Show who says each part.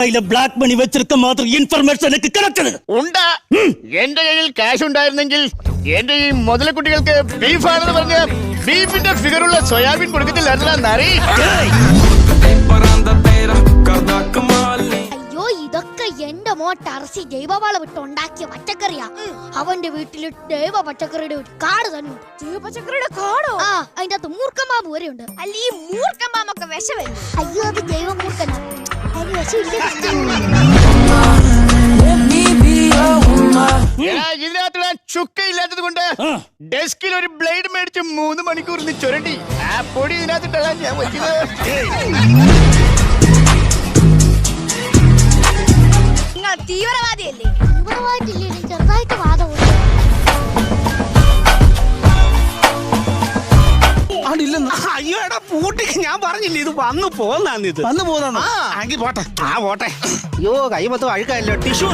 Speaker 1: கையில black money வச்சிருக்க மாதிரி இன்ஃபர்மேஷன் எனக்கு கிடைச்சது
Speaker 2: ഉണ്ട് എന്റെ കയ്യിൽ ക്യാഷ് ഉണ്ടായിരുന്നെങ്കിൽ എന്റെ ഈ മുതലക്കുട്ടികൾക്ക് ബീഫാണെന്ന് പറഞ്ഞ് ബീഫിന്റെ ഫിഗറുള്ള soybean കൊടുക്കത്തില്ലായിരുന്ന നറി
Speaker 3: Paranda tera, cada kamali.
Speaker 4: അയ്യോ ഇതൊക്കെ എന്റെ മോ ടർസി ജൈവവളം ഇട്ട് ഉണ്ടാക്കിയ പച്ചക്കറിയാ അവന്റെ വീട്ടില് ജൈവ പച്ചക്കറിയുടെ ഒരു കാട് തന്നെ ഉണ്ട്
Speaker 5: ജൈവ പച്ചക്കറിയുടെ കാടോ
Speaker 4: ആ അതിന്റെ അകത്ത് മൂർക്കമ്പാമ്പ് വരെ ഉണ്ട്
Speaker 5: അല്ല ഈ മൂർക്കമ്പാമൊക്കെ വിഷമല്ലേ
Speaker 4: അയ്യോ അത് ജൈവ മൂർക്കനാ അതിന് ചുക്ക
Speaker 2: ഇല്ലാത്തത് ചുക്കയില്ലാത്തത് കൊണ്ട് ഡെസ്കിൽ ഒരു ബ്ലേഡ് മേടിച്ച് മൂന്ന് മണിക്കൂർ നിന്ന് ചുരണ്ടി. ആ പൊടി ഇതിനകത്തിട്ടാ ഞാൻ വയ്ക്കുന്നത്
Speaker 5: നിങ്ങൾ തീവ്രവാദിയല്ലേ?
Speaker 4: തീവ്രവാദിയല്ലേ? ചെറുതായിട്ട് വാദമുണ്ട്
Speaker 6: അയ്യോ എടാ പൂട്ടിക്ക് ഞാൻ പറഞ്ഞില്ലേ ഇത് വന്നു പോന്നാന്ന് ഇത്.
Speaker 7: വന്നു പോകുന്ന
Speaker 6: ആ പോട്ടെ. ആ പോട്ടെ. അയ്യോ കൈ മൊത്തം അഴുക്കല്ലോ ടിഷ്യൂ.